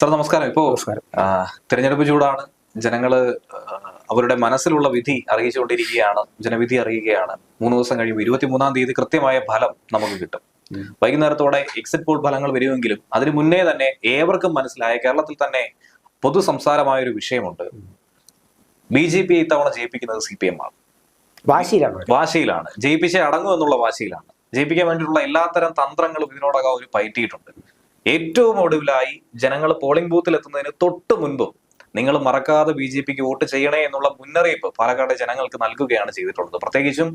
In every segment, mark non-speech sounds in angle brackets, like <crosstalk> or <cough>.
Sir നമസ്കാരം. ഇപ്പോ തിരഞ്ഞെടുപ്പ് ചൂടാണ്. ജനങ്ങൾ അവരുടെ മനസ്സിലുള്ള വിധി അറിയിച്ചുകൊണ്ടിരിക്കുകയാണ്. ജനവിധി അറിയുകയാണ്. മൂന്ന് ദിവസം കഴിയുമ്പോൾ ഇരുപത്തിമൂന്നാം തീയതി കൃത്യമായ ഫലം നമുക്ക് കിട്ടും. വൈകുന്നേരത്തോടെ എക്സിറ്റ് പോൾ ഫലങ്ങൾ വരുമെങ്കിലും അതിനു മുന്നേ തന്നെ ഏവർക്കും മനസ്സിലായ കേരളത്തിൽ തന്നെ പൊതു സംസാരമായ ഒരു വിഷയമുണ്ട് ബി ജെ പി ഇത്തവണ ജയിപ്പിക്കുന്നത് സി പി എം ആണ്. വാശിയിലാണ്. വാശിയിലാണ്. ജയിപ്പിച്ചേ അടങ്ങും എന്നുള്ള വാശിയിലാണ്. ജയിപ്പിക്കാൻ വേണ്ടിയിട്ടുള്ള എല്ലാത്തരം തന്ത്രങ്ങളും ഇതിനോടകം അവർ പയറ്റിയിട്ടുണ്ട്. ഏറ്റവും ഒടുവിലായി ജനങ്ങൾ പോളിംഗ് ബൂത്തിൽ എത്തുന്നതിന് തൊട്ട് മുൻപും നിങ്ങൾ മറക്കാതെ ബി ജെ പിക്ക് വോട്ട് ചെയ്യണേ എന്നുള്ള മുന്നറിയിപ്പ് പാലക്കാട് ജനങ്ങൾക്ക് നൽകുകയാണ് ചെയ്തിട്ടുള്ളത്. പ്രത്യേകിച്ചും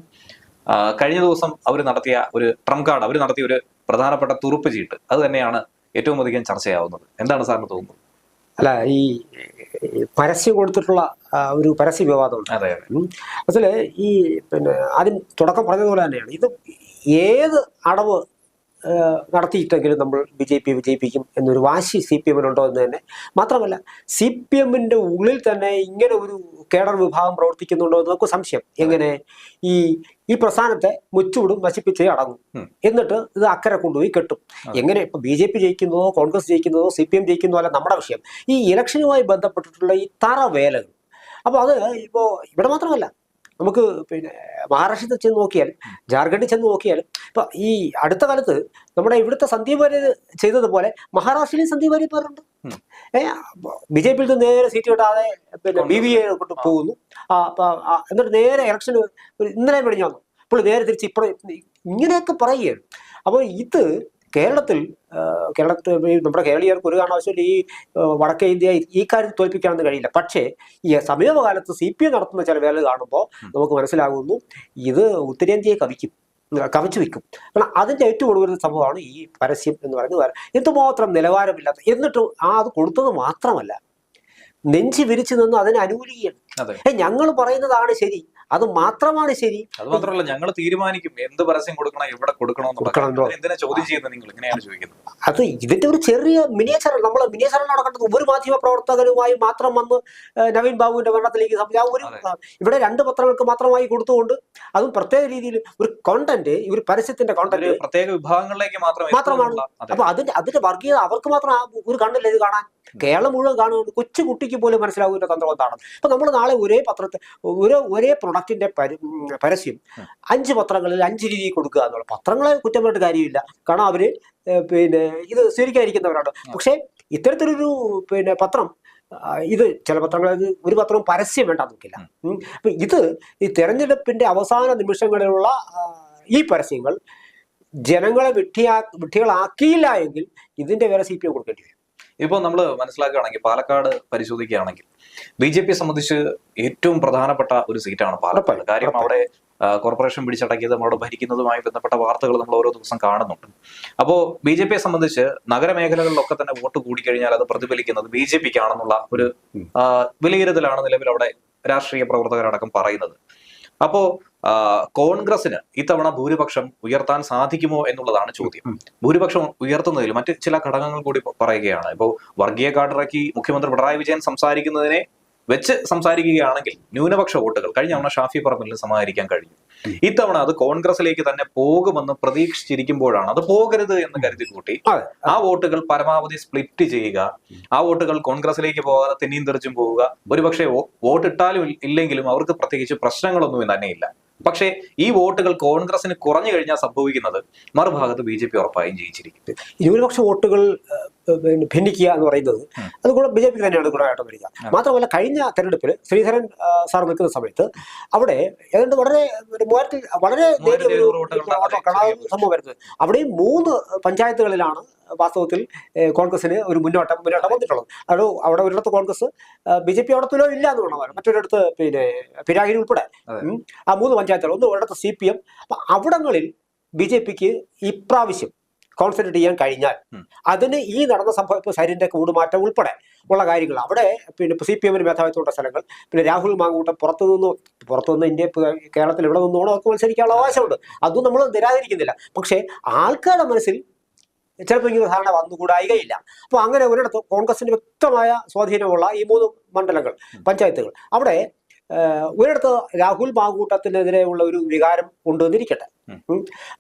കഴിഞ്ഞ ദിവസം അവർ നടത്തിയ ഒരു ട്രംപ് കാർഡ് അവർ നടത്തിയ ഒരു പ്രധാനപ്പെട്ട തുറുപ്പ് ചീട്ട്. അത് തന്നെയാണ് ഏറ്റവും അധികം ചർച്ചയാവുന്നത്. എന്താണ് സാറിന് തോന്നുന്നത്? അല്ല ഈ പരസ്യം കൊടുത്തിട്ടുള്ള ഒരു പരസ്യ വിവാദമുണ്ട്. അതെ അതെ. ഉം. ഈ പിന്നെ ആദ്യം തുടക്കം പറഞ്ഞതുപോലെ തന്നെയാണ്. ഇത് ഏത് അടവ് നടത്തിയിട്ടെങ്കിലും നമ്മൾ ബി ജെ പി വിജയിപ്പിക്കും എന്നൊരു വാശി സി പി എമ്മിനുണ്ടോ എന്ന് തന്നെ മാത്രമല്ല സി പി എമ്മിന്റെ ഉള്ളിൽ തന്നെ ഇങ്ങനെ ഒരു കേഡർ വിഭാഗം പ്രവർത്തിക്കുന്നുണ്ടോ എന്ന് നമുക്ക് സംശയം. എങ്ങനെ ഈ ഈ പ്രസ്ഥാനത്തെ മുച്ചുവിടും നശിപ്പിച്ചേ അടങ്ങും. എന്നിട്ട് ഇത് അക്കരെ കൊണ്ടുപോയി കെട്ടും. എങ്ങനെ ഇപ്പൊ ബി ജെ പി ജയിക്കുന്നതോ കോൺഗ്രസ് ജയിക്കുന്നതോ സി പി എം ജയിക്കുന്നതോ അല്ല നമ്മുടെ വിഷയം. ഈ ഇലക്ഷനുമായി ബന്ധപ്പെട്ടിട്ടുള്ള ഈ തറവേലകൾ. അപ്പോൾ അത് ഇപ്പോൾ ഇവിടെ മാത്രമല്ല നമുക്ക് പിന്നെ മഹാരാഷ്ട്രത്തിൽ ചെന്ന് നോക്കിയാലും ജാർഖണ്ഡിൽ ചെന്ന് നോക്കിയാലും ഇപ്പൊ ഈ അടുത്ത കാലത്ത് നമ്മുടെ ഇവിടുത്തെ സന്ദീപ് വാര്യർ ചെയ്തതുപോലെ മഹാരാഷ്ട്രയിലും സന്ദീപ് വാര്യർ പേരുണ്ട് ഏ ഏഹ് ബി ജെ പിയിൽ നിന്ന് നേരെ സീറ്റ് കിട്ടാതെ പിന്നെ ബി വി എ കൊണ്ട് പോകുന്നു. ആ, എന്നിട്ട് നേരെ ഇലക്ഷൻ ഇന്നലെ പിടിഞ്ഞു വന്നു. അപ്പോൾ നേരെ തിരിച്ച് ഇപ്പോഴും ഇങ്ങനെയൊക്കെ പറയുകയാണ്. അപ്പോൾ ഇത് കേരളത്തിൽ കേരളത്തിൽ നമ്മുടെ കേരളീയർക്ക് ഒരു കാരണവശാലും ഈ വടക്കേ ഇന്ത്യ ഈ കാര്യത്തിൽ തോൽപ്പിക്കാനൊന്നും കഴിയില്ല. പക്ഷേ ഈ സമീപകാലത്ത് സി പി എം നടത്തുന്ന ചില വേല കാണുമ്പോൾ നമുക്ക് മനസ്സിലാകുന്നു ഇത് ഉത്തരേന്ത്യയെ കവിക്കും കവച്ചു വെക്കും. കാരണം അതിന്റെ ഏറ്റവും ഒടുവിൽ സംഭവമാണ് ഈ പരസ്യം എന്ന് പറയുന്നത്. എന്തുമാത്രം നിലവാരമില്ലാത്ത എന്നിട്ടും ആ അത് കൊടുത്തത് മാത്രമല്ല നെഞ്ചി വിരിച്ചു നിന്ന് അതിനെ അനുകൂലിക്കുകയാണ്. ഞങ്ങൾ പറയുന്നതാണ് ശരി. അത് മാത്രമാണ് ശരി. അത് മാത്രമല്ല ഞങ്ങൾ തീരുമാനിക്കും എന്ത് പരസ്യം കൊടുക്കണം എവിടെ കൊടുക്കണം. എന്തിനാ ചോദ്യം ചെയ്യുന്നത് നിങ്ങൾ? ഇങ്ങനെയാണ് ചോദിക്കുന്നത്. അത് ഇതിന്റെ ഒരു ചെറിയ മിനിയേച്ചർ നമ്മൾ മിനിയേച്ചർ നടക്കേണ്ടത് ഒരു മാധ്യമ പ്രവർത്തകരുമായി മാത്രം വന്ന് നവീൻ ബാബുവിന്റെ ഭരണത്തിലേക്ക് ഒരു ഇവിടെ രണ്ട് പത്രങ്ങൾക്ക് മാത്രമായി കൊടുത്തുകൊണ്ട് അതും പ്രത്യേക രീതിയിൽ ഒരു കോണ്ടന്റ് ഈ ഒരു പരസ്യത്തിന്റെ കോണ്ടന്റ് പ്രത്യേക വിഭാഗങ്ങളിലേക്ക് മാത്രം മാത്രമാണ്. അപ്പൊ അതിന്റെ അതിന്റെ വർഗീയത അവർക്ക് മാത്രം ഒരു കണ്ണില്ല ഇത് കാണാൻ കേരളം മുഴുവൻ കാണുന്നുണ്ട്. കൊച്ചു കുട്ടിക്ക് പോലും മനസ്സിലാവുന്ന തന്ത്രം എന്താണ്? അപ്പൊ നമ്മൾ നാളെ ഒരേ പത്രത്തെ ഒരേ ഒരേ പ്രൊഡക്റ്റിന്റെ പരസ്യം അഞ്ച് പത്രങ്ങളിൽ അഞ്ച് രീതി കൊടുക്കുക എന്നുള്ള. പത്രങ്ങളെ കുറ്റം പറഞ്ഞിട്ട് കാര്യമില്ല. കാരണം അവർ പിന്നെ ഇത് സ്വീകരിക്കാതിരിക്കുന്നവരാണ്. പക്ഷേ ഇത്തരത്തിലൊരു പിന്നെ പത്രം ഇത് ചില പത്രങ്ങളിൽ ഒരു പത്രവും പരസ്യം വേണ്ട നോക്കില്ല. അപ്പൊ ഇത് ഈ തെരഞ്ഞെടുപ്പിന്റെ അവസാന നിമിഷങ്ങളിലുള്ള ഈ പരസ്യങ്ങൾ ജനങ്ങളെ വിട്ടിയാ വിട്ടികളാക്കിയില്ല എങ്കിൽ ഇതിന്റെ വില സി പി എം കൊടുക്കേണ്ടി വരും. ഇപ്പൊ നമ്മൾ മനസ്സിലാക്കുകയാണെങ്കിൽ പാലക്കാട് പരിശോധിക്കുകയാണെങ്കിൽ ബി ജെ പി സംബന്ധിച്ച് ഏറ്റവും പ്രധാനപ്പെട്ട ഒരു സീറ്റാണ് പാലക്കാട്. കാര്യം അവിടെ കോർപ്പറേഷൻ പിടിച്ചടക്കിയതും അവിടെ ഭരിക്കുന്നതുമായി ബന്ധപ്പെട്ട വാർത്തകൾ നമ്മൾ ഓരോ ദിവസം കാണുന്നുണ്ട്. അപ്പോൾ ബി ജെ പിയെ സംബന്ധിച്ച് നഗരമേഖലകളിലൊക്കെ തന്നെ വോട്ട് കൂടിക്കഴിഞ്ഞാൽ അത് പ്രതിഫലിക്കുന്നത് ബി ജെ പിക്ക് ആണെന്നുള്ള ഒരു. വിലയിരുത്തലാണ് നിലവിൽ അവിടെ രാഷ്ട്രീയ പ്രവർത്തകരടക്കം പറയുന്നത്. അപ്പോ ആ, കോൺഗ്രസിന് ഇത്തവണ ഭൂരിപക്ഷം ഉയർത്താൻ സാധിക്കുമോ എന്നുള്ളതാണ് ചോദ്യം. ഭൂരിപക്ഷം ഉയർത്തുന്നതിൽ മറ്റ് ചില ഘടകങ്ങൾ കൂടി പറയുകയാണ്. ഇപ്പോൾ വർഗീയ കാർഡിറക്കി മുഖ്യമന്ത്രി പിണറായി വിജയൻ സംസാരിക്കുന്നതിനെ വെച്ച് സംസാരിക്കുകയാണെങ്കിൽ ന്യൂനപക്ഷ വോട്ടുകൾ കഴിഞ്ഞ തവണ ഷാഫി പറമ്പിലിന് സമാഹരിക്കാൻ കഴിഞ്ഞു. ഇത്തവണ അത് കോൺഗ്രസിലേക്ക് തന്നെ പോകുമെന്ന് പ്രതീക്ഷിച്ചിരിക്കുമ്പോഴാണ്. അത് പോകരുത് എന്ന് കരുതി കൂട്ടി ആ വോട്ടുകൾ പരമാവധി സ്പ്ലിറ്റ് ചെയ്യുക. ആ വോട്ടുകൾ കോൺഗ്രസിലേക്ക് പോകാതെ തെന്നിയും തെറിച്ചും പോവുക. ഒരുപക്ഷെ വോട്ട് വോട്ടിട്ടാലും ഇല്ലെങ്കിലും അവർക്ക് പ്രത്യേകിച്ച് പ്രശ്നങ്ങളൊന്നും തന്നെയില്ല. പക്ഷേ ഈ വോട്ടുകൾ കോൺഗ്രസിന് കുറഞ്ഞു കഴിഞ്ഞാൽ സംഭവിക്കുന്നത് മറുഭാഗത്ത് ബി ജെ പി ഉറപ്പായും ജയിച്ചിരിക്കും. ന്യൂനപക്ഷ വോട്ടുകൾ ഭിന്നിക്കുക എന്ന് പറയുന്നത്. അത് കൂടെ ബി ജെ പി തന്നെയാണ് ഗുണമായിട്ട് വരിക. മാത്രമല്ല കഴിഞ്ഞ തെരഞ്ഞെടുപ്പിൽ ശ്രീധരൻ സാർ നിൽക്കുന്ന സമയത്ത് അവിടെ ഏതാണ്ട് വളരെ മൂവായിരത്തി വളരെ സംഭവം വരുന്നത്. അവിടെയും മൂന്ന് പഞ്ചായത്തുകളിലാണ് വാസ്തവത്തിൽ കോൺഗ്രസിന് ഒരു മുന്നോട്ടം മുന്നോട്ടം വന്നിട്ടുള്ളത്. അത് അവിടെ ഒരിടത്ത് കോൺഗ്രസ് ബി ജെ പി അവിടെ തുലോ ഇല്ല എന്ന് പറഞ്ഞാൽ മറ്റൊരിടത്ത് പിന്നെ പിരാഗിരി ഉൾപ്പെടെ. ആ മൂന്ന് പഞ്ചായത്തുകൾ ഒന്ന് ഒരിടത്ത് സി പി എം. അപ്പൊ അവിടങ്ങളിൽ ബി ജെ പിക്ക് ഇപ്രാവശ്യം കോൺസെൻട്രേറ്റ് ചെയ്യാൻ കഴിഞ്ഞാൽ. അതിന് ഈ നടന്ന സംഭവം ഇപ്പോൾ സരിന്റെ കൂടുമാറ്റം ഉൾപ്പെടെ ഉള്ള കാര്യങ്ങൾ. അവിടെ പിന്നെ സി പി എമ്മിന് മേധാവിത്വമുള്ള സ്ഥലങ്ങൾ. പിന്നെ രാഹുൽ മാങ്കൂട്ടം പുറത്തു നിന്ന് പുറത്തു നിന്ന് ഇന്ത്യ കേരളത്തിൽ ഇവിടെ നിന്നോണോ അവർക്ക് മത്സരിക്കാനുള്ള അവകാശമുണ്ട്. അതും നമ്മൾ നിരാകരിക്കുന്നില്ല. പക്ഷേ ആൾക്കാരുടെ മനസ്സിൽ ചിലപ്പോൾ ഇങ്ങനെ ധാരണ വന്നുകൂടായികയില്ല. അപ്പോൾ അങ്ങനെ ഒരിടത്ത് കോൺഗ്രസിന് വ്യക്തമായ സ്വാധീനമുള്ള ഈ മൂന്ന് മണ്ഡലങ്ങൾ പഞ്ചായത്തുകൾ. അവിടെ ഒരിടത്ത് രാഹുൽ മാങ്കൂട്ടത്തിനെതിരെയുള്ള ഒരു വികാരം കൊണ്ടുവന്നിരിക്കട്ടെ.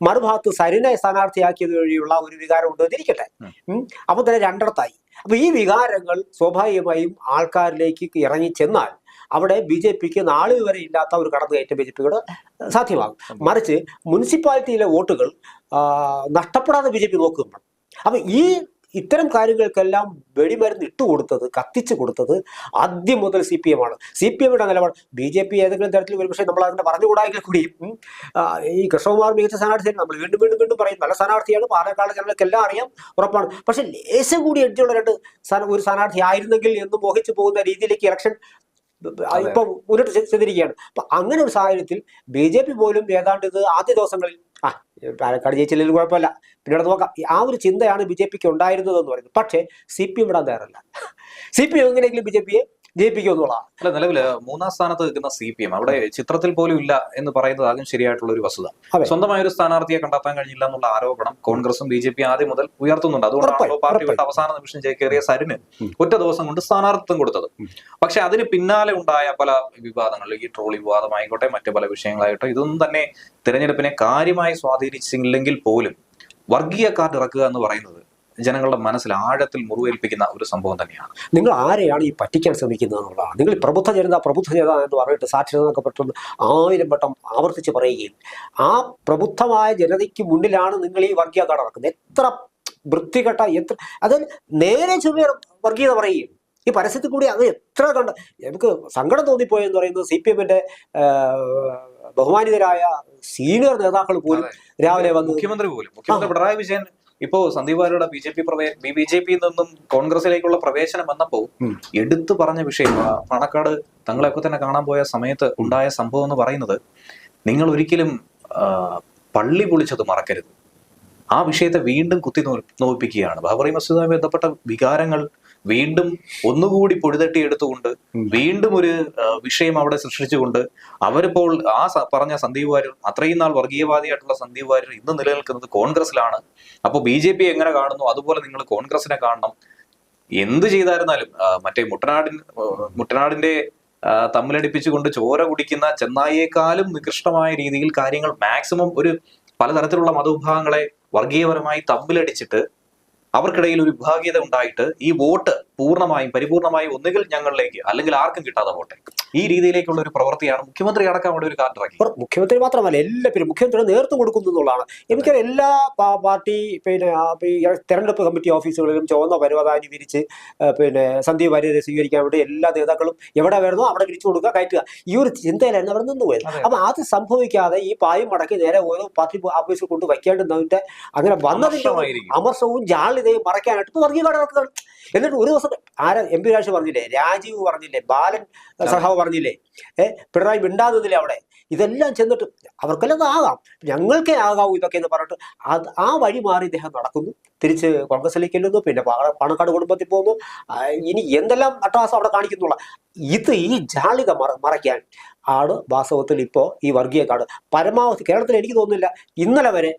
മറുഭാഗത്ത് സരിനെ സ്ഥാനാർത്ഥിയാക്കിയത് വഴിയുള്ള ഒരു വികാരം കൊണ്ടുവന്നിരിക്കട്ടെ. അപ്പൊ തന്നെ രണ്ടിടത്തായി. അപ്പൊ ഈ വികാരങ്ങൾ സ്വാഭാവികമായും ആൾക്കാരിലേക്ക് ഇറങ്ങി ചെന്നാൽ അവിടെ ബി ജെ പിക്ക് നാളെ വരെ ഇല്ലാത്ത ഒരു കടന്നുകയറ്റം ബി ജെ പിയുടെ സാധ്യമാകും. മറിച്ച് മുനിസിപ്പാലിറ്റിയിലെ വോട്ടുകൾ നഷ്ടപ്പെടാതെ ബി ജെ പി നോക്കുമ്പോൾ. അപ്പൊ ഈ ഇത്തരം കാര്യങ്ങൾക്കെല്ലാം വെടിമരുന്ന് ഇട്ടുകൊടുത്തത് കത്തിച്ചു കൊടുത്തത് ആദ്യം മുതൽ സി പി എം ആണ്. സി പി എമ്മിന്റെ നിലപാട് ബി ജെ പി ഏതെങ്കിലും തരത്തിൽ ഒരുപക്ഷെ നമ്മൾ അങ്ങനെ പറഞ്ഞുകൂടായെങ്കിൽ കൂടിയും ഈ കൃഷ്ണകുമാർ മികച്ച സ്ഥാനാർത്ഥിയാണ് നമ്മൾ വീണ്ടും വീണ്ടും വീണ്ടും പറയും നല്ല സ്ഥാനാർത്ഥിയാണ് പാലക്കാട് ജനങ്ങൾക്ക് എല്ലാം അറിയാം ഉറപ്പാണ്. പക്ഷേ ലേശം കൂടി എഡ്ജുള്ള രണ്ട് സ്ഥാന- ഒരു സ്ഥാനാർത്ഥി ആയിരുന്നെങ്കിൽ എന്ന് മോഹിച്ചു പോകുന്ന രീതിയിലേക്ക് ഇലക്ഷൻ ഇപ്പം മുന്നോട്ട് ചെ- ചെന്നിരിക്കുകയാണ്. അപ്പൊ അങ്ങനെ ഒരു സാഹചര്യത്തിൽ ബി ജെ പി പോലും ഏതാണ്ട് ഇത് ആദ്യ ദിവസങ്ങളിൽ ആ പാലക്കാട് ജയിച്ചില്ലെങ്കിലും കുഴപ്പമില്ല. പിന്നീട് നോക്കാം. ആ ഒരു ചിന്തയാണ് ബി ജെ പിക്ക് ഉണ്ടായിരുന്നത് എന്ന് പറയുന്നത്. പക്ഷേ സി പി എം വിടാൻ തയ്യാറല്ല. സി പി എം എങ്ങനെയെങ്കിലും ബി ജെ പിയെ ജയിപ്പിക്കുമെന്നുള്ളതാണ്. അല്ല നിലവിൽ മൂന്നാം സ്ഥാനത്ത് നിൽക്കുന്ന സി പി എം അവിടെ ചിത്രത്തിൽ പോലും ഇല്ല എന്ന് പറയുന്നത് ആകും ശരിയായിട്ടുള്ള ഒരു വസ്തുത. സ്വന്തമായ ഒരു സ്ഥാനാർത്ഥിയെ കണ്ടെത്താൻ കഴിഞ്ഞില്ല എന്നുള്ള ആരോപണം കോൺഗ്രസും ബി ജെ പി ആദ്യം മുതൽ ഉയർത്തുന്നുണ്ട്. അതുകൊണ്ടാണ് പാർട്ടി വിട്ട് അവസാന നിമിഷം ചേക്കേറിയ സരിന് ഒറ്റ ദിവസം കൊണ്ട് സ്ഥാനാർത്ഥിത്വം കൊടുത്തത്. പക്ഷെ അതിന് പിന്നാലെ ഉണ്ടായ പല വിവാദങ്ങൾ ഈ ട്രോളി വിവാദമായിക്കോട്ടെ മറ്റ് പല വിഷയങ്ങളായിട്ടോ ഇതൊന്നും തന്നെ തിരഞ്ഞെടുപ്പിനെ കാര്യമായി സ്വാധീനിച്ചില്ലെങ്കിൽ പോലും വർഗീയ കാർഡ് ഇറക്കുക എന്ന് പറയുന്നത് ജനങ്ങളുടെ മനസ്സിൽ ആഴത്തിൽ മുറിവേൽപ്പിക്കുന്ന ഒരു സംഭവം തന്നെയാണ്. നിങ്ങൾ ആരെയാണ് ഈ പറ്റിക്കാൻ ശ്രമിക്കുന്നത് എന്നുള്ളതാണ്. നിങ്ങൾ പ്രബുദ്ധ ജനത പ്രബുദ്ധ ജനത എന്ന് പറഞ്ഞിട്ട് സാക്ഷരത എന്നൊക്കെ പെട്ടെന്ന് ആയിരം വട്ടം ആവർത്തിച്ച് പറയുകയും ആ പ്രബുദ്ധമായ ജനതയ്ക്ക് മുന്നിലാണ് നിങ്ങൾ ഈ വർഗീയത നടക്കുന്നത്. എത്ര വൃത്തികെട്ട എത്ര അത് നേരെ ചൊവ്വേ വർഗീയത പറയുകയും. ഈ പരസ്യത്തിൽ കൂടി അത് എത്ര കണ്ട നമുക്ക് സങ്കടം തോന്നിപ്പോയെന്ന് പറയുന്നത് സി പി എമ്മിന്റെ ബഹുമാനിതരായ സീനിയർ നേതാക്കൾ പോലും രാവിലെ വന്ന് മുഖ്യമന്ത്രി പോലും. മുഖ്യമന്ത്രി പിണറായി വിജയൻ ഇപ്പോ സന്ദീപ് ആരോടെ ബി ജെ പി പ്രവേ ബി ജെ പിയിൽ നിന്നും കോൺഗ്രസിലേക്കുള്ള പ്രവേശനം വന്നപ്പോ. എടുത്തു പറഞ്ഞ വിഷയം പണക്കാട് തങ്ങളെയൊക്കെ തന്നെ കാണാൻ പോയ സമയത്ത് ഉണ്ടായ സംഭവം എന്ന് പറയുന്നത് നിങ്ങൾ ഒരിക്കലും പള്ളി പൊളിച്ചത് മറക്കരുത് ആ വിഷയത്തെ വീണ്ടും കുത്തി നോ- നോവിപ്പിക്കുകയാണ് ബാബറി മസ്ജിദുമായി ബന്ധപ്പെട്ട വികാരങ്ങൾ വീണ്ടും ഒന്നുകൂടി പൊടിതട്ടിയെടുത്തുകൊണ്ട് വീണ്ടും ഒരു വിഷയം അവിടെ സൃഷ്ടിച്ചുകൊണ്ട് അവരിപ്പോൾ ആ പറഞ്ഞ സന്ദീപ് വാര്യർ അത്രയും നാൾ വർഗീയവാദിയായിട്ടുള്ള സന്ദീപ് വാര്യർ ഇന്ന് നിലനിൽക്കുന്നത് കോൺഗ്രസിലാണ് അപ്പോൾ ബി ജെ പി എങ്ങനെ കാണുന്നു? അതുപോലെ നിങ്ങൾ കോൺഗ്രസിനെ കാണണം. എന്ത് ചെയ്തായിരുന്നാലും മറ്റേ മുട്ടനാടിൻ മുട്ടനാടിന്റെ തമ്മിലടിപ്പിച്ചുകൊണ്ട് ചോര കുടിക്കുന്ന ചെന്നായിയേക്കാളും നികൃഷ്ടമായ രീതിയിൽ കാര്യങ്ങൾ മാക്സിമം ഒരു പലതരത്തിലുള്ള മതവിഭാഗങ്ങളെ വർഗീയപരമായി തമ്മിലടിച്ചിട്ട് അവർക്കിടയിൽ ഒരു വിഭാഗീയത ഉണ്ടായിട്ട് ഈ വോട്ട് പൂർണമായും പരിപൂർണമായും ഒന്നുകിൽ ഞങ്ങളിലേക്ക് അല്ലെങ്കിൽ ആർക്കും കിട്ടാതെ പോട്ടെ. ഈ രീതിയിലേക്കുള്ള ഒരു പ്രവൃത്തിയാണ് മുഖ്യമന്ത്രി അടക്കം അവിടെ ഒരു കാർഡിറക്കി മുഖ്യമന്ത്രി മാത്രമല്ല എല്ലാ പേരും മുഖ്യമന്ത്രി നേതൃത്വം കൊടുക്കുന്നു എന്നുള്ളതാണ്. എനിക്ക് എല്ലാ പാർട്ടി പിന്നെ തെരഞ്ഞെടുപ്പ് കമ്മിറ്റി ഓഫീസുകളിലും ചുവന്ന പരവതാനി വിരിച്ച് പിന്നെ സന്ദീപ് വാര്യരെ സ്വീകരിക്കാൻ വേണ്ടി എല്ലാ നേതാക്കളും എവിടെ വരുന്നോ അവിടെ വിരിച്ചു കൊടുക്കുക കയറ്റുക. ഈ ഒരു ചിന്തയിലായിരുന്നു അവിടെ നിന്ന് പോയത്. അപ്പൊ അത് സംഭവിക്കാതെ ഈ പായും മടക്കി നേരെ ഓരോ പാർട്ടി ഓഫീസിൽ കൊണ്ട് വയ്ക്കേണ്ടുന്നതിന്റെ അങ്ങനെ വന്നതിന്റെ അമർസവും അമർഷവും ജാളിതയും മറയ്ക്കാനായിട്ട് വർഗീയ ഇറക്കുകയാണ് എന്നിട്ട് ഒരു ദിവസം ആരാ എം പി രാജ് പറഞ്ഞില്ലേ? രാജീവ് പറഞ്ഞില്ലേ? ബാലൻ സഹാവ് പറഞ്ഞില്ലേ? ഏ പിണറായി മിണ്ടാതില്ലേ അവിടെ? ഇതെല്ലാം ചെന്നിട്ട് അവർക്കെല്ലാം ആകാം. ഞങ്ങൾക്കേ ആകാവൂ ഇതൊക്കെ എന്ന് പറഞ്ഞിട്ട് അത് ആ വഴി മാറി ഇദ്ദേഹം നടക്കുന്നു. തിരിച്ച് കോൺഗ്രസിലേക്ക് ചെല്ലുന്നു. പിന്നെ പാണക്കാട് കുടുംബത്തിൽ പോകുന്നു. ഇനി എന്തെല്ലാം അട്ടഹാസം അവിടെ കാണിക്കുന്നുള്ള ഇത് ഈ ജാളിത മറ മറയ്ക്കാൻ ആണ് വാസ്തവത്തിൽ ഇപ്പോൾ ഈ വർഗീയ കാർഡ് പരമാവധി കേരളത്തിൽ എനിക്ക് തോന്നുന്നില്ല ഇന്നലെ വരെ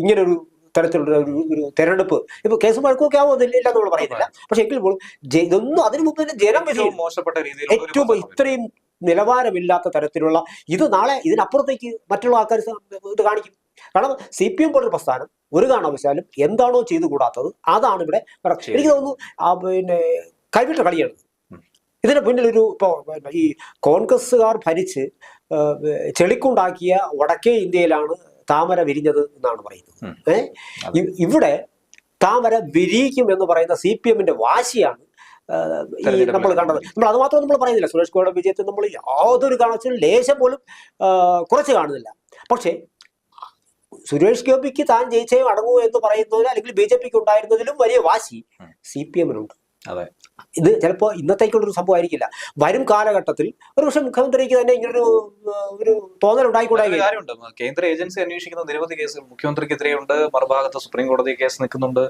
ഇങ്ങനൊരു തരത്തിലുള്ള ഒരു ഒരു തെരഞ്ഞെടുപ്പ്. ഇപ്പൊ കേസ് വഴക്കൊക്കെ ആവുന്നില്ല ഇല്ല നമ്മൾ പറയുന്നില്ല. പക്ഷെ എങ്കിൽ പോലും ഇതൊന്നും അതിനു മുമ്പ് തന്നെ ജനം മോശപ്പെട്ട രീതിയിൽ ഏറ്റവും ഇത്രയും നിലവാരമില്ലാത്ത തരത്തിലുള്ള ഇത് നാളെ ഇതിനപ്പുറത്തേക്ക് മറ്റുള്ള ആൾക്കാർ ഇത് കാണിക്കും. കാരണം സി പി എം പോലൊരു പ്രസ്ഥാനം ഒരു കാരണവശാലും എന്താണോ ചെയ്തു കൂടാത്തത് അതാണ് ഇവിടെ എനിക്ക് തോന്നുന്നു പിന്നെ കൈവിട്ട കളിയാണ്. ഇതിന് ഇതിന് പിന്നിലൊരു ഇപ്പോ ഈ കോൺഗ്രസ്സുകാർ ഭരിച്ച് ചെളിക്കുണ്ടാക്കിയ വടക്കേ ഇന്ത്യയിലാണ് താമര വിരിഞ്ഞത് എന്നാണ് പറയുന്നത്. ഏ? ഇവിടെ താമര വിരിയിക്കും എന്ന് പറയുന്ന സി പി എമ്മിന്റെ വാശിയാണ് ഈ നമ്മൾ കണ്ടത്. നമ്മൾ അത് മാത്രം നമ്മൾ പറയുന്നില്ല. സുരേഷ് ഗോയുടെ വിജയത്തെ നമ്മൾ യാതൊരു കാരണവശാലും ലേശം പോലും കുറച്ച് കാണുന്നില്ല. പക്ഷേ സുരേഷ് ഗോപിക്ക് താൻ ജയിച്ചേ അടങ്ങൂ എന്ന് പറയുന്നതിന് അല്ലെങ്കിൽ ബി ജെ പിക്ക് ഉണ്ടായിരുന്നതിലും വലിയ വാശി. സി പി എമ്മിനുണ്ട്. അതെ. ഇത് ചിലപ്പോൾ ഇന്നത്തേക്കുള്ളൊരു സംഭവമായിരിക്കില്ല. വരും കാലഘട്ടത്തിൽ ഒരുപക്ഷെ മുഖ്യമന്ത്രിക്ക് തന്നെ ഇങ്ങനൊരു ഒരു തോന്നൽ ഉണ്ടായിക്കൂടാ കാര്യമുണ്ട്. കേന്ദ്ര ഏജൻസി അന്വേഷിക്കുന്ന നിരവധി കേസുകൾ മുഖ്യമന്ത്രിക്കെതിരെയുണ്ട്. മറുഭാഗത്ത് സുപ്രീം കോടതി കേസ് നിൽക്കുന്നുണ്ട്.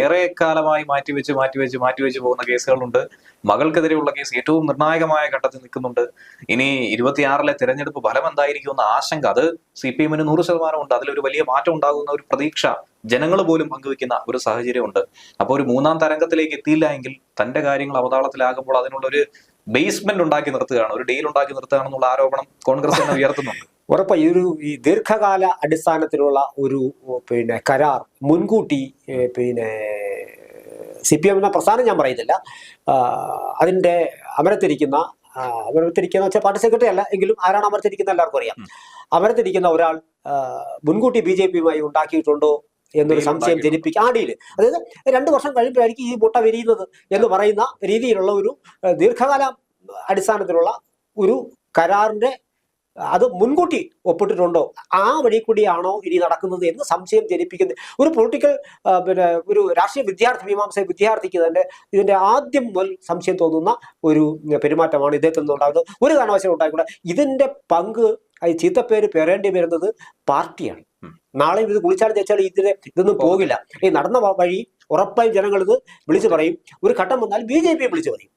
ഏറെ കാലമായി മാറ്റിവെച്ച് മാറ്റിവെച്ച് മാറ്റിവെച്ച് പോകുന്ന കേസുകളുണ്ട്. മകൾക്കെതിരെയുള്ള കേസ് ഏറ്റവും നിർണായകമായ ഘട്ടത്തിൽ നിൽക്കുന്നുണ്ട്. ഇനി ഇരുപത്തിയാറിലെ തെരഞ്ഞെടുപ്പ് ഫലം എന്തായിരിക്കും എന്ന ആശങ്ക അത് സി പി എമ്മിന് നൂറ് ശതമാനം ഉണ്ട് അതിലൊരു വലിയ മാറ്റം ഉണ്ടാകുന്ന ഒരു പ്രതീക്ഷ ജനങ്ങൾ പോലും പങ്കുവെക്കുന്ന ഒരു സാഹചര്യമുണ്ട്. അപ്പോൾ ഒരു മൂന്നാം തരംഗത്തിലേക്ക് എത്തിയില്ല എങ്കിൽ തന്റെ കാര്യങ്ങൾ അവതാളത്തിലാകുമ്പോൾ അതിനുള്ള ഒരു ബേസ്മെന്റ് ഉണ്ടാക്കി നിർത്തുകയാണ് ഒരു ഡീൽ ഉണ്ടാക്കി നിർത്തുകയാണെന്നുള്ള ആരോപണം കോൺഗ്രസ് തന്നെ ഉയർത്തുന്നുണ്ട്. <laughs> ഉറപ്പായി ഒരു ഈ ദീർഘകാല അടിസ്ഥാനത്തിലുള്ള ഒരു പിന്നെ കരാർ മുൻകൂട്ടി പിന്നെ സി പി എം എന്ന പ്രസ്ഥാനം ഞാൻ പറയുന്നില്ല. അതിന്റെ അമരത്തിരിക്കുന്ന അമരത്തിരിക്കുന്ന വെച്ചാൽ പാർട്ടി സെക്രട്ടറി അല്ല എങ്കിലും ആരാണ് അമരത്തിരിക്കുന്ന എല്ലാവർക്കും അറിയാം. അമരത്തിരിക്കുന്ന ഒരാൾ മുൻകൂട്ടി ബി ജെ പിയുമായി ഉണ്ടാക്കിയിട്ടുണ്ടോ എന്നൊരു സംശയം? ജനിപ്പിക്കുക ആ അതായത് രണ്ട് വർഷം കഴിയുമ്പോഴായിരിക്കും ഈ മുട്ട വിരിയുന്നത് എന്ന് പറയുന്ന രീതിയിലുള്ള ഒരു ദീർഘകാല അടിസ്ഥാനത്തിലുള്ള ഒരു കരാറിന്റെ അത് മുൻകൂട്ടി ഒപ്പിട്ടിട്ടുണ്ടോ? ആ വഴി കൂടിയാണോ ഇനി നടക്കുന്നത് എന്ന് സംശയം ജനിപ്പിക്കുന്നത്. ഒരു പൊളിറ്റിക്കൽ പിന്നെ ഒരു രാഷ്ട്രീയ വിദ്യാർത്ഥി മീമാംസ വിദ്യാർത്ഥിക്ക് തന്നെ ഇതിന്റെ ആദ്യം മുതൽ സംശയം തോന്നുന്ന ഒരു പെരുമാറ്റമാണ് ഇദ്ദേഹത്തിൽ നിന്നുണ്ടാകുന്നത് ഒരു കാരണവശാലും ഉണ്ടായിക്കൂടെ. ഇതിന്റെ പങ്ക് ഈ ചീത്തപ്പേര് പേരേണ്ടി വരുന്നത് പാർട്ടിയാണ്. നാളെ നാളെയും ഇത് കുളിച്ചാലും ചേച്ചാൽ ഇതിന് ഇതൊന്നും പോകില്ല. ഈ നടന്ന വഴി ഉറപ്പായും ജനങ്ങൾ ഇത് വിളിച്ചു പറയും. ഒരു ഘട്ടം വന്നാൽ ബി ജെ പി വിളിച്ചു പറയും.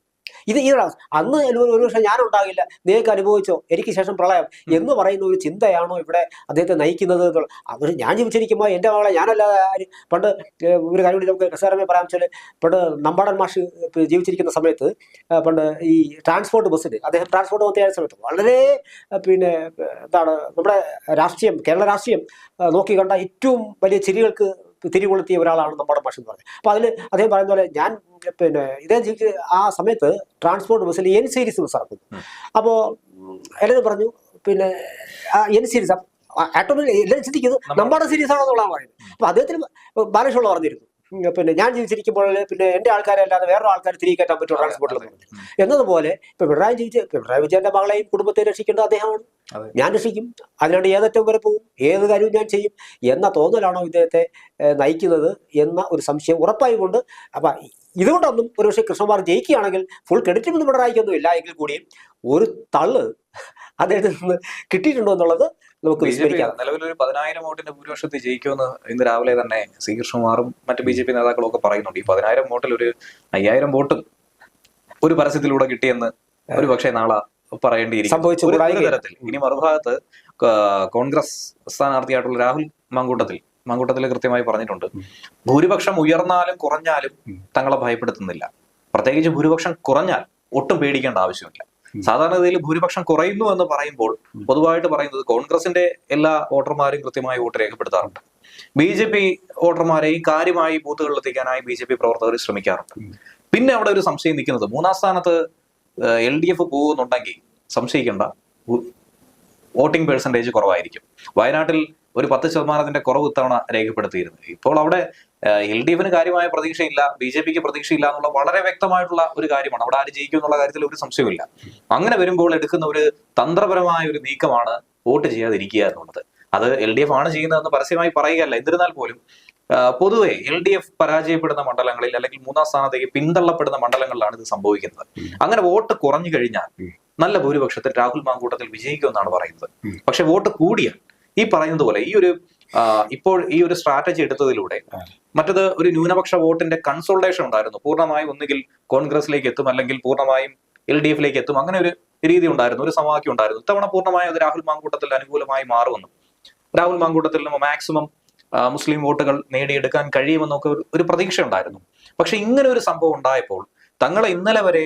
ഇത് ഈ അന്ന് ഒരു പക്ഷേ ഞാൻ ഉണ്ടാകില്ല നിങ്ങൾക്ക് അനുഭവിച്ചോ? എനിക്ക് ശേഷം പ്രളയം. എന്ന് പറയുന്ന ഒരു ചിന്തയാണോ ഇവിടെ അദ്ദേഹത്തെ നയിക്കുന്നത് എന്നുള്ള അവർ ഞാൻ ജീവിച്ചിരിക്കുമ്പോൾ എന്റെ മകളെ ഞാനല്ലാതെ ആര് പണ്ട് ഒരു കാര്യം കൂടി നമുക്ക് രസകരമായി പറയാൻ വെച്ചാൽ പണ്ട് നമ്പാടൻ മാഷ് ജീവിച്ചിരിക്കുന്ന സമയത്ത് പണ്ട് ഈ ട്രാൻസ്പോർട്ട് ബസ്സിൽ അദ്ദേഹം ട്രാൻസ്പോർട്ട് മന്ത്രിയായ സമയത്ത് വളരെ പിന്നെ എന്താണ് നമ്മുടെ രാഷ്ട്രീയം കേരള രാഷ്ട്രീയം നോക്കി കണ്ട ഏറ്റവും വലിയ ചിരികൾക്ക് തിരികൊളുത്തിയ ഒരാളാണ് നമ്മുടെ പക്ഷം എന്ന് പറഞ്ഞത് അപ്പോൾ അതിൽ അദ്ദേഹം പറയുന്ന പോലെ ഞാൻ പിന്നെ ഇതേ ജീവിച്ച ആ സമയത്ത് ട്രാൻസ്പോർട്ട് ബസ്സിൽ എൻ സീരീസ് ബസ് ഇറക്കുന്നു. അപ്പോൾ എല്ലാം പറഞ്ഞു പിന്നെ എൻ സീരീസ് ഓട്ടോമാറ്റിക് എല്ലാം ചിന്തിക്കുന്നത് നമ്മുടെ- സീരീസ് ആണോ എന്നുള്ളതാണ് പറയുന്നത് അപ്പോൾ അദ്ദേഹത്തിന് ബാലകൃഷ്ണ പറഞ്ഞിരുന്നു പിന്നെ ഞാൻ ജീവിച്ചിരിക്കുമ്പോൾ പിന്നെ എന്റെ ആൾക്കാരെ അല്ലാതെ വേറൊരു ആൾക്കാർ തിരികെ കയറ്റാൻ പറ്റുമോ ട്രാൻസ്പോർട്ടിൽ. എന്നതുപോലെ ഇപ്പൊ പിണറായി ജീവിച്ച് പിണറായി വിജയന്റെ മകളെയും കുടുംബത്തെ രക്ഷിക്കേണ്ടത് അദ്ദേഹമാണ്. ഞാൻ രക്ഷിക്കും. അതിനാണ് ഏതറ്റം വരെ പോകും? ഏത് കാര്യവും ഞാൻ ചെയ്യും എന്ന തോന്നലാണോ ഇദ്ദേഹത്തെ നയിക്കുന്നത് എന്ന ഒരു സംശയം ഉറപ്പായിക്കൊണ്ട്. അപ്പൊ ഇതുകൊണ്ടൊന്നും ഒരുപക്ഷെ കൃഷ്ണകുമാർ ജയിക്കുകയാണെങ്കിൽ ഫുൾ ക്രെഡിറ്റ് ഒന്നും പിണറായിക്കൊന്നും ഇല്ല. എങ്കിൽ കൂടിയും ഒരു തള്ള് അദ്ദേഹത്തിൽ നിന്ന് കിട്ടിയിട്ടുണ്ടോ എന്നുള്ളത് നമുക്ക് നിലവിൽ ഒരു പതിനായിരം വോട്ടിന്റെ ഭൂരിപക്ഷത്തിൽ ജയിക്കുമെന്ന് ഇന്ന് രാവിലെ തന്നെ സി കൃഷ്ണകുമാറും മറ്റ് ബി ജെ പി നേതാക്കളും ഒക്കെ പറയുന്നുണ്ട്. ഈ പതിനായിരം വോട്ടിൽ ഒരു അയ്യായിരം വോട്ടും ഒരു പരസ്യത്തിലൂടെ കിട്ടിയെന്ന് ഒരു പക്ഷേ നാളെ പറയേണ്ടിയിരിക്കും ഒരു- തരത്തിൽ ഇനി മറുഭാഗത്ത് കോൺഗ്രസ് സ്ഥാനാർത്ഥിയായിട്ടുള്ള രാഹുൽ മങ്കൂട്ടത്തിൽ മങ്കൂട്ടത്തിൽ കൃത്യമായി പറഞ്ഞിട്ടുണ്ട്. ഭൂരിപക്ഷം ഉയർന്നാലും കുറഞ്ഞാലും തങ്ങളെ ഭയപ്പെടുത്തുന്നില്ല. പ്രത്യേകിച്ച് ഭൂരിപക്ഷം കുറഞ്ഞാൽ ഒട്ടും പേടിക്കേണ്ട ആവശ്യമില്ല. സാധാരണഗതിയിൽ ഭൂരിപക്ഷം കുറയുന്നു എന്ന് പറയുമ്പോൾ പൊതുവായിട്ട് പറയുന്നത് കോൺഗ്രസിന്റെ എല്ലാ വോട്ടർമാരും കൃത്യമായി വോട്ട് രേഖപ്പെടുത്താറുണ്ട്. ബി ജെ പി വോട്ടർമാരെയും കാര്യമായി ബൂത്തുകളിൽ എത്തിക്കാനായി ബി ജെ പി പ്രവർത്തകർ ശ്രമിക്കാറുണ്ട്. പിന്നെ അവിടെ ഒരു സംശയം നിൽക്കുന്നത് മൂന്നാം സ്ഥാനത്ത് എൽ ഡി എഫ് പോകുന്നുണ്ടെങ്കിൽ സംശയിക്കേണ്ട. വോട്ടിംഗ് പേഴ്സന്റേജ് കുറവായിരിക്കും. വയനാട്ടിൽ ഒരു പത്ത് ശതമാനത്തിന്റെ കുറവ് ഇത്തവണ രേഖപ്പെടുത്തിയിരുന്നു. ഇപ്പോൾ അവിടെ എൽ ഡി എഫിന് കാര്യമായ പ്രതീക്ഷയില്ല ബി ജെ പിക്ക് പ്രതീക്ഷയില്ല എന്നുള്ള വളരെ വ്യക്തമായിട്ടുള്ള ഒരു കാര്യമാണ്. അവിടെ ആര് ജയിക്കും എന്നുള്ള കാര്യത്തിൽ ഒരു സംശയമില്ല അങ്ങനെ വരുമ്പോൾ എടുക്കുന്ന ഒരു തന്ത്രപരമായ ഒരു നീക്കമാണ് വോട്ട് ചെയ്യാതിരിക്കുക എന്നുള്ളത്. അത് എൽ ഡി എഫ് ആണ് ചെയ്യുന്നതെന്ന് പരസ്യമായി പറയുകയല്ല. എന്നിരുന്നാൽ പോലും പൊതുവെ എൽ ഡി എഫ് പരാജയപ്പെടുന്ന മണ്ഡലങ്ങളിൽ അല്ലെങ്കിൽ മൂന്നാം സ്ഥാനത്തേക്ക് പിന്തള്ളപ്പെടുന്ന മണ്ഡലങ്ങളിലാണ് ഇത് സംഭവിക്കുന്നത്. അങ്ങനെ വോട്ട് കുറഞ്ഞു കഴിഞ്ഞാൽ നല്ല ഭൂരിപക്ഷത്തിൽ രാഹുൽ മാങ്കൂട്ടത്തിൽ വിജയിക്കുമെന്നാണ് പറയുന്നത്. പക്ഷെ വോട്ട് കൂടിയ ഈ പറയുന്നത് പോലെ ഈ ഒരു ഇപ്പോൾ ഈ ഒരു സ്ട്രാറ്റജി എടുത്തതിലൂടെ മറ്റത് ഒരു ന്യൂനപക്ഷ വോട്ടിന്റെ കൺസോൾട്ടേഷൻ ഉണ്ടായിരുന്നു. പൂർണമായും ഒന്നുകിൽ കോൺഗ്രസിലേക്ക് എത്തും അല്ലെങ്കിൽ പൂർണമായും എൽ ഡി എഫിലേക്ക് എത്തും. അങ്ങനെ ഒരു രീതി ഉണ്ടായിരുന്നു ഒരു സമവാക്യം ഉണ്ടായിരുന്നു. ഇത്തവണ പൂർണമായും അത് രാഹുൽ മാങ്കൂട്ടത്തിൽ അനുകൂലമായി മാറുമെന്നും. രാഹുൽ മാങ്കൂട്ടത്തിൽ മാക്സിമം മുസ്ലിം വോട്ടുകൾ നേടിയെടുക്കാൻ കഴിയുമെന്നൊക്കെ ഒരു- ഒരു പ്രതീക്ഷ ഉണ്ടായിരുന്നു. പക്ഷെ ഇങ്ങനെ ഒരു സംഭവം ഉണ്ടായപ്പോൾ തങ്ങളെ ഇന്നലെ വരെ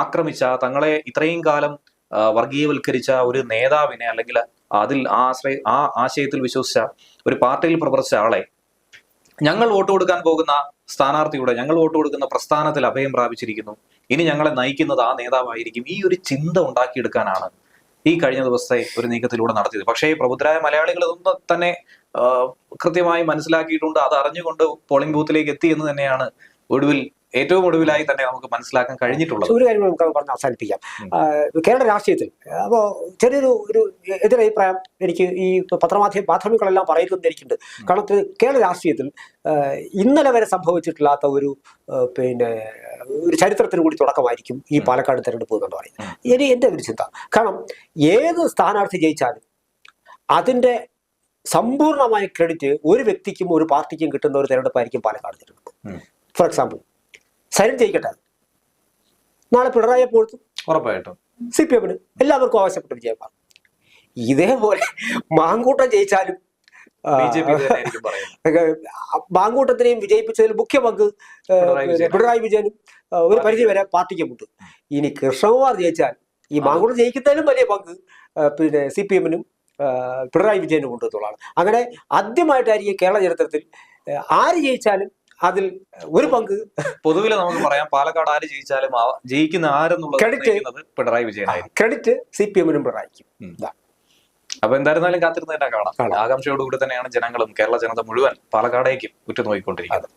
ആക്രമിച്ച തങ്ങളെ ഇത്രയും കാലം വർഗീയവൽക്കരിച്ച ഒരു നേതാവിനെ അല്ലെങ്കിൽ അതിൽ ആശ്രയ ആ ആശയത്തിൽ വിശ്വസിച്ച ഒരു പാർട്ടിയിൽ പ്രവർത്തിച്ച ആളെ ഞങ്ങൾ വോട്ട് കൊടുക്കാൻ പോകുന്ന സ്ഥാനാർത്ഥിയുടെ ഞങ്ങൾ വോട്ട് കൊടുക്കുന്ന പ്രസ്ഥാനത്തിൽ അഭയം പ്രാപിച്ചിരിക്കുന്നു. ഇനി ഞങ്ങളെ നയിക്കുന്നത് ആ നേതാവായിരിക്കും. ഈ ഒരു ചിന്ത ഉണ്ടാക്കിയെടുക്കാനാണ് ഈ കഴിഞ്ഞ ദിവസത്തെ ഒരു നീക്കത്തിലൂടെ നടത്തിയത്. പക്ഷേ പ്രബുദ്ധരായ മലയാളികൾ ഇതൊന്നും തന്നെ കൃത്യമായി മനസ്സിലാക്കിയിട്ടുണ്ട്. അത് അറിഞ്ഞുകൊണ്ട് പോളിംഗ് ബൂത്തിലേക്ക് എത്തി എന്ന് തന്നെയാണ് ഒടുവിൽ ഏറ്റവും ഒടുവിലായി തന്നെ നമുക്ക് മനസ്സിലാക്കാൻ കഴിഞ്ഞിട്ടുള്ളത്. ഒരു കാര്യം നമുക്ക് പറഞ്ഞ് അവസാനിപ്പിക്കാം. കേരള രാഷ്ട്രീയത്തിൽ അപ്പോൾ ചെറിയൊരു ഒരു എതിരഭിപ്രായം എനിക്ക് ഈ പത്രമാധ്യമ മാധ്യമങ്ങളെല്ലാം പറയുന്നത് എനിക്കുണ്ട് കാരണം കേരള രാഷ്ട്രീയത്തിൽ ഇന്നലെ വരെ സംഭവിച്ചിട്ടില്ലാത്ത ഒരു പിന്നെ ഒരു ചരിത്രത്തിന് കൂടി തുടക്കമായിരിക്കും ഈ പാലക്കാട് തെരഞ്ഞെടുപ്പ് എന്ന് പറയുന്നത്. ഇനി എന്റെ ഒരു ചിന്ത കാരണം ഏത് സ്ഥാനാർത്ഥി ജയിച്ചാലും അതിന്റെ സമ്പൂർണമായ ക്രെഡിറ്റ് ഒരു വ്യക്തിക്കും ഒരു പാർട്ടിക്കും കിട്ടുന്ന ഒരു തെരഞ്ഞെടുപ്പായിരിക്കും പാലക്കാട് തെരഞ്ഞെടുപ്പ്. ഫോർ എക്സാമ്പിൾ സൈലന്റ് ജയിക്കട്ടെ നാളെ പിണറായി പോലത്തും ഉറപ്പായിട്ടും. സി പി എമ്മിന് എല്ലാവർക്കും ആവശ്യപ്പെട്ട് വിജയമാണ്. ഇതേപോലെ മാങ്കൂട്ടം ജയിച്ചാലും മാങ്കൂട്ടത്തിനെയും വിജയിപ്പിച്ചതിൽ മുഖ്യ പങ്ക് പിണറായി വിജയനും ഒരു പരിധി വരെ പാർട്ടിക്കുമുണ്ട്. ഇനി കൃഷ്ണകുമാർ ജയിച്ചാൽ ഈ മാങ്കൂട്ടം ജയിക്കുന്നതിലും വലിയ പങ്ക് പിന്നെ സി പി എമ്മിനും പിണറായി വിജയനും ഉണ്ട് എന്നുള്ളതാണ്. അങ്ങനെ ആദ്യമായിട്ടായിരിക്കും കേരള ചരിത്രത്തിൽ ആര് ജയിച്ചാലും അതിൽ ഒരു പങ്ക് പൊതുവിൽ നമുക്ക് പറയാം പാലക്കാട് ആര് ജയിച്ചാലും ജയിക്കുന്ന ആരെന്നുള്ളത് credit Pinarayi Vijayan credit C P എമ്മിനും പിണറായിക്കും. അപ്പൊ എന്തായിരുന്നാലും കാത്തിരുന്ന് തന്നെ കാണാം. ആകാംക്ഷയോടുകൂടി തന്നെയാണ് ജനങ്ങളും കേരള ജനത മുഴുവൻ പാലക്കാടേക്കും ഉറ്റുനോക്കിക്കൊണ്ടിരിക്കുന്നത്.